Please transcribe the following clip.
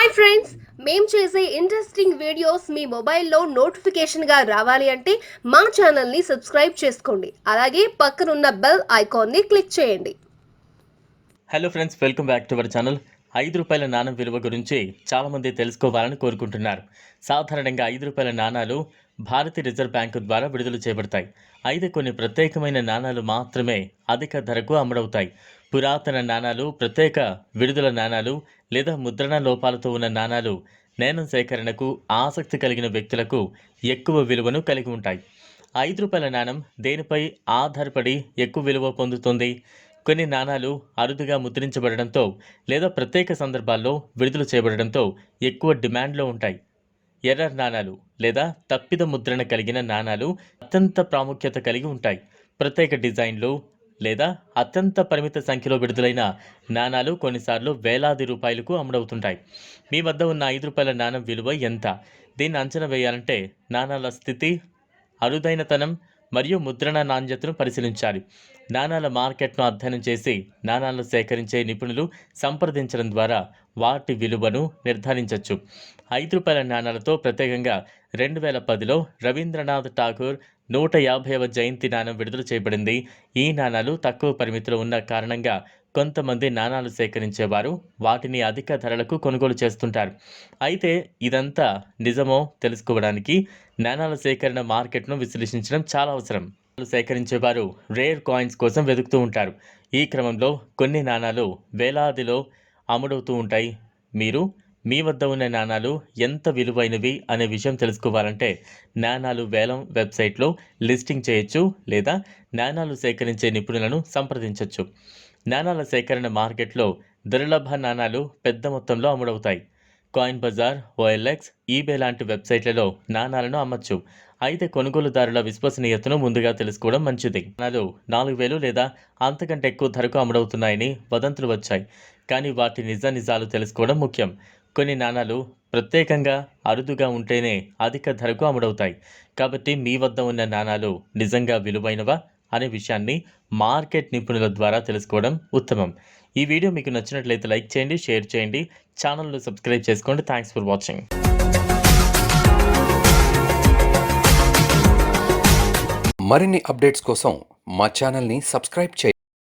Hi friends మేము చేసే interesting videos మీ మొబైల్లో నోటిఫికేషన్గా రావాలి అంటే మా ఛానల్ని సబ్స్క్రైబ్ చేసుకోండి. అలాగే పక్కనున్న బెల్ ఐకాన్ని క్లిక్ చేయండి. Hello friends welcome back to our channel ఐదు రూపాయల నాణం విలువ గురించి చాలామంది తెలుసుకోవాలని కోరుకుంటున్నారు. సాధారణంగా ఐదు రూపాయల నాణాలు భారతీయ రిజర్వ్ బ్యాంకు ద్వారా విడుదల చేయబడతాయి. అయితే కొన్ని ప్రత్యేకమైన నాణాలు మాత్రమే అధిక ధరకు అమ్ముడవుతాయి. పురాతన నాణాలు ప్రత్యేక విడుదల నాణాలు లేదా ముద్రణ లోపాలతో ఉన్న నాణాలు నేనం సేకరణకు ఆసక్తి కలిగిన వ్యక్తులకు ఎక్కువ విలువను కలిగి ఉంటాయి. ఐదు రూపాయల నాణం దేనిపై ఆధారపడి ఎక్కువ విలువ పొందుతుంది? కొన్ని నాణాలు అరుదుగా ముద్రించబడడంతో లేదా ప్రత్యేక సందర్భాల్లో విడుదల చేయబడడంతో ఎక్కువ డిమాండ్లో ఉంటాయి. ఎర్ర నాణాలు లేదా తప్పిద ముద్రణ కలిగిన నాణాలు అత్యంత ప్రాముఖ్యత కలిగి ఉంటాయి. ప్రత్యేక డిజైన్లు లేదా అత్యంత పరిమిత సంఖ్యలో విడుదలైన నాణాలు కొన్నిసార్లు వేలాది రూపాయలకు అమ్ముడవుతుంటాయి. మీ వద్ద ఉన్న ఐదు రూపాయల నాణం విలువ ఎంత? దీన్ని అంచనా వేయాలంటే నాణాల స్థితి అరుదైనతనం మరియు ముద్రణ నాణ్యతను పరిశీలించాలి. నాణాల మార్కెట్ను అధ్యయనం చేసి నాణాలను సేకరించే నిపుణులు సంప్రదించడం ద్వారా వాటి విలువను నిర్ధారించవచ్చు ఐదు రూపాయల నాణాలతో ప్రత్యేకంగా రెండు వేల పదిలో రవీంద్రనాథ్ ఠాగూర్ నూట యాభైవ జయంతి నాణం విడుదల చేయబడింది. ఈ నాణాలు తక్కువ పరిమితిలో ఉన్న కారణంగా కొంతమంది నాణాలు సేకరించేవారు వాటిని అధిక ధరలకు కొనుగోలు చేస్తుంటారు. అయితే ఇదంతా నిజమో తెలుసుకోవడానికి నాణాల సేకరణ మార్కెట్ను విశ్లేషించడం చాలా అవసరం. సేకరించేవారు రేర్ కాయిన్స్ కోసం వెతుకుతూ ఉంటారు. ఈ క్రమంలో కొన్ని నాణాలు వేలాదిలో అమ్ముడవుతూ ఉంటాయి. మీరు మీ వద్ద ఉన్న నాణాలు ఎంత విలువైనవి అనే విషయం తెలుసుకోవాలంటే నాణాలు వేలం వెబ్సైట్లో లిస్టింగ్ చేయొచ్చు లేదా నాణాలు సేకరించే నిపుణులను సంప్రదించవచ్చు నాణాల సేకరణ మార్కెట్లో దుర్లభ నాణాలు పెద్ద మొత్తంలో అమ్ముడవుతాయి. కాయిన్ బజార్ ఓఎల్ఎక్స్ ఈబే లాంటి వెబ్సైట్లలో నాణాలను అమ్మచ్చు. అయితే కొనుగోలుదారుల విశ్వసనీయతను ముందుగా తెలుసుకోవడం మంచిది. నాణాలు నాలుగు వేలు లేదా అంతకంటే ఎక్కువ ధరకు అమ్ముడవుతున్నాయని వదంతులు వచ్చాయి. కానీ వాటి నిజ నిజాలు తెలుసుకోవడం ముఖ్యం. కొన్ని నాణాలు ప్రత్యేకంగా అరుదుగా ఉంటేనే అధిక ధరకు అమ్ముడవుతాయి. కాబట్టి మీ వద్ద ఉన్న నాణాలు నిజంగా విలువైనవా అనే విషయాన్ని మార్కెట్ నిపుణుల ద్వారా తెలుసుకోవడం ఉత్తమం. ఈ వీడియో మీకు నచ్చినట్లయితే లైక్ చేయండి షేర్ చేయండి ఛానల్ను సబ్స్క్రైబ్ చేసుకోండి. Thanks for watching. మరిన్ని అప్డేట్స్ కోసం మా ఛానల్ని సబ్స్క్రైబ్ చేయండి.